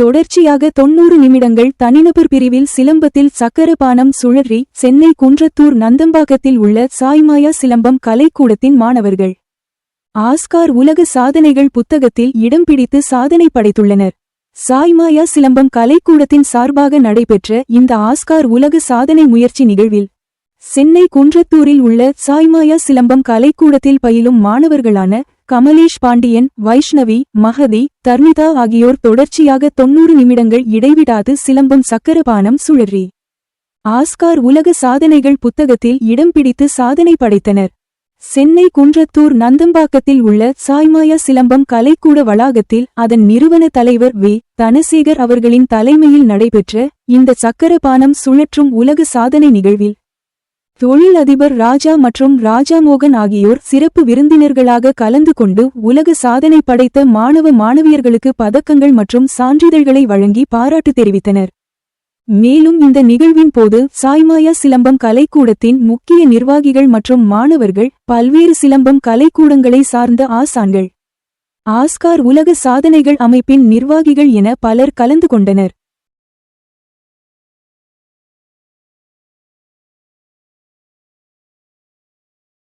தொடர்ச்சியாக தொன்னூறு நிமிடங்கள் தனிநபர் பிரிவில் சிலம்பத்தில் சக்கரபானம் சுழறி சென்னை குன்றத்தூர் நந்தம்பாக்கத்தில் உள்ள சாய்மாயா சிலம்பம் கலைக்கூடத்தின் மாணவர்கள். ஆஸ்கார் உலக சாதனைகள் புத்தகத்தில் இடம் பிடித்து சாதனை படைத்துள்ளனர். சாய்மாயா சிலம்பம் கலைக்கூடத்தின் சார்பாக நடைபெற்ற இந்த ஆஸ்கார் உலக சாதனை முயற்சி நிகழ்வில் சென்னை குன்றத்தூரில் உள்ள சாய்மாயா சிலம்பம் கலைக்கூடத்தில் பயிலும் மாணவர்களான கமலேஷ் பாண்டியன் வைஷ்ணவி மகதி தர்மிதா ஆகியோர் தொடர்ச்சியாக தொன்னூறு நிமிடங்கள் இடைவிடாது சிலம்பம் சக்கரபானம் சுழறி ஆஸ்கார் உலக சாதனைகள் புத்தகத்தில் இடம் பிடித்து சாதனை படைத்தனர். சென்னை குன்றத்தூர் நந்தம்பாக்கத்தில் உள்ள சாய்மாயா சிலம்பம் கலைக்கூட வளாகத்தில் அதன் நிறுவன தலைவர் வி. தனசேகர் அவர்களின் தலைமையில் நடைபெற்ற இந்த சக்கரபானம் சுழற்றும் உலக சாதனை நிகழ்வில் தொழிலதிபர் ராஜா மற்றும் ராஜா மோகன் ஆகியோர் சிறப்பு விருந்தினர்களாக கலந்து கொண்டு உலக சாதனை படைத்த மாணவ மாணவியர்களுக்கு பதக்கங்கள் மற்றும் சான்றிதழ்களை வழங்கி பாராட்டு தெரிவித்தனர். மேலும் இந்த நிகழ்வின் போது சாய்மாயா சிலம்பம் கலைக்கூடத்தின் முக்கிய நிர்வாகிகள் மற்றும் மாணவர்கள் பல்வேறு சிலம்பம் கலைக்கூடங்களை சார்ந்த ஆசான்கள் ஆஸ்கார் உலக சாதனைகள் அமைப்பின் நிர்வாகிகள் என பலர் கலந்து கொண்டனர்.